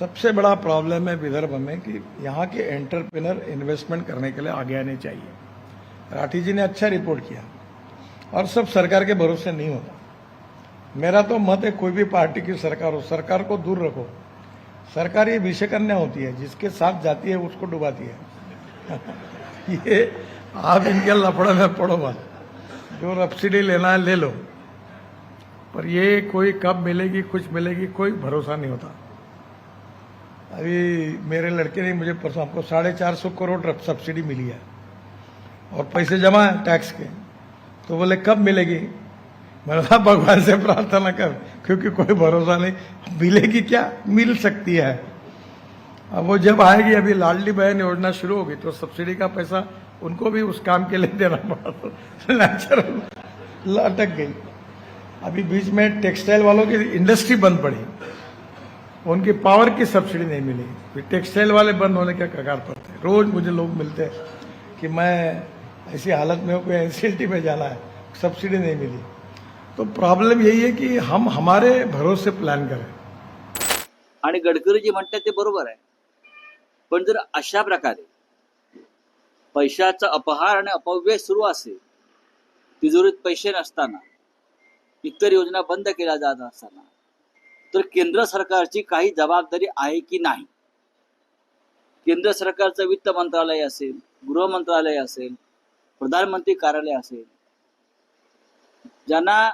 सबसे बड़ा प्रॉब्लम है विदर्भ में कि यहाँ के एंटरप्रेनर इन्वेस्टमेंट करने के लिए आगे आने चाहिए। राठी जी ने अच्छा रिपोर्ट किया और सब सरकार के भरोसे नहीं होता। मेरा तो मत है कोई भी पार्टी की सरकार हो, सरकार को दूर रखो। सरकार ये विषय कन्या होती है, जिसके साथ जाती है उसको डुबाती है। ये आप इनके लफड़े में पड़ो मत। जो सब्सिडी लेना है ले लो। पर ये कोई कब मिलेगी, कुछ मिलेगी, कोई भरोसा नहीं होता। अभी मेरे लड़के ने मुझे परसों हमको साढ़े चार सौ करोड़ सब्सिडी मिली है। और पैसे जमा है टैक्स के। तो बोले, कब मिलेगी? मैंने भगवान से प्रार्थना कर, क्योंकि कोई भरोसा नहीं। मिलेगी क्या? मिल सकती है। अब वो जब आएगी, अभी लाडली बहन योजना शुरू होगी तो सब्सिडी का पैसा उनको भी उस काम के लिए देना पड़ा। तो नेचुरल अटक गई। अभी बीच में टेक्सटाइल वालों की इंडस्ट्री बंद पड़ी। उनकी पावर की सब्सिडी नहीं मिली। फिर टेक्सटाइल वाले बंद होने के कगार पर थे। रोज मुझे लोग मिलते हैं कि मैं ऐसी हालत में हूँ कोई एनसीएलटी में जाना है। सब्सिडी नहीं मिली। तो प्रॉब्लम यही है कि हम हमारे भरोसे प्लान करें। आणि गडकरी जे म्हणतात ते बरोबर आहे. पण जर अशा प्रकारे पैशाचा अपहार आणि अपव्यय सुरू असेल तिजोरीत पैसे नसताना इतर योजना बंद केल्या जात असताना तर केंद्र सरकारची काही जबाबदारी आहे की नाही? केंद्र सरकारचं वित्त मंत्रालय असेल गृह मंत्रालय असेल प्रधानमंत्री कार्यालय असेल ज्यांना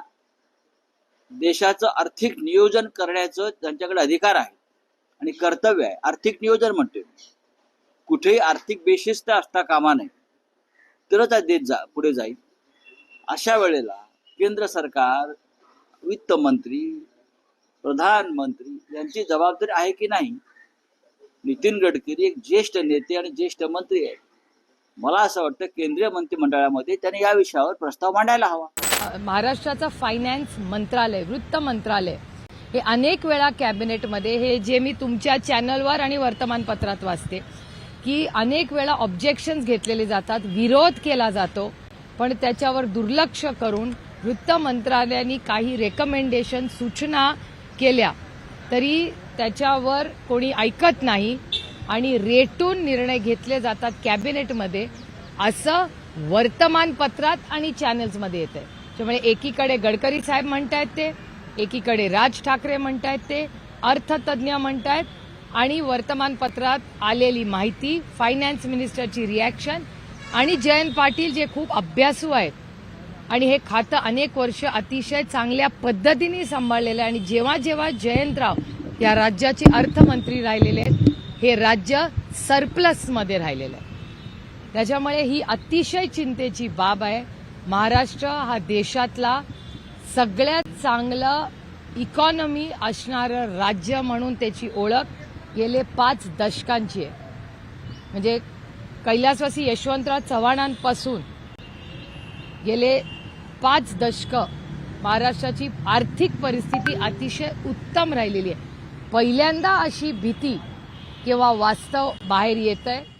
देशाचं आर्थिक नियोजन करण्याचं त्यांच्याकडे अधिकार आहे आणि कर्तव्य आहे आर्थिक नियोजन म्हणते कुठेही आर्थिक बेशिस्त असता कामा नये. तरच देत देश जा पुढे जाईल. अशा वेळेला केंद्र सरकार वित्त मंत्री प्रधानमंत्री यांची जबाबदारी आहे की नाही? नितीन गडकरी एक ज्येष्ठ नेते आणि ज्येष्ठ मंत्री आहेत. मला असं वाटतं केंद्रीय मंत्रिमंडळामध्ये त्यांनी या विषयावर प्रस्ताव मांडायला हवा. महाराष्ट्राचं फायनान्स मंत्रालय वृत्त मंत्रालय. हे अनेक वेळा कॅबिनेटमध्ये हे जे मी तुमच्या चॅनलवर आणि वर्तमानपत्रात वाचते की अनेक वेळा ऑब्जेक्शन्स घेतलेले जातात विरोध केला जातो पण त्याच्यावर दुर्लक्ष करून वृत्त मंत्रालयाने काही रेकमेंडेशन सूचना केल्या तरी त्याच्यावर कोणी ऐकत नाही आणि रेटून निर्णय घेतले जातात कॅबिनेटमध्ये असं वर्तमानपत्रात आणि चॅनल्समध्ये येत आहे त्यामुळे एकीकडे गडकरी साहेब म्हणतायत ते एकीकडे राज ठाकरे म्हणतायत ते अर्थतज्ज्ञ म्हणतायत आणि वर्तमानपत्रात आलेली माहिती फायनान्स मिनिस्टरची रिॲक्शन आणि जयंत पाटील जे खूप अभ्यासू आहेत आणि हे खातं अनेक वर्ष अतिशय चांगल्या पद्धतीने सांभाळलेलं आहे. आणि जेव्हा जेव्हा जयंतराव या राज्याचे अर्थमंत्री राहिलेले आहेत हे राज्य सरप्लसमध्ये राहिलेलं आहे. त्याच्यामुळे ही अतिशय चिंतेची बाब आहे. महाराष्ट्र हा देशातला सगळ्यात चांगलं इकॉनॉमी असणारं राज्य म्हणून त्याची ओळख गेले पाच दशकांची आहे. म्हणजे कैलासवासी यशवंतराव चव्हाणांपासून गेले पाच दशकं महाराष्ट्राची आर्थिक परिस्थिती अतिशय उत्तम राहिलेली आहे. पहिल्यांदा अशी भीती किंवा वास्तव बाहेर येत आहे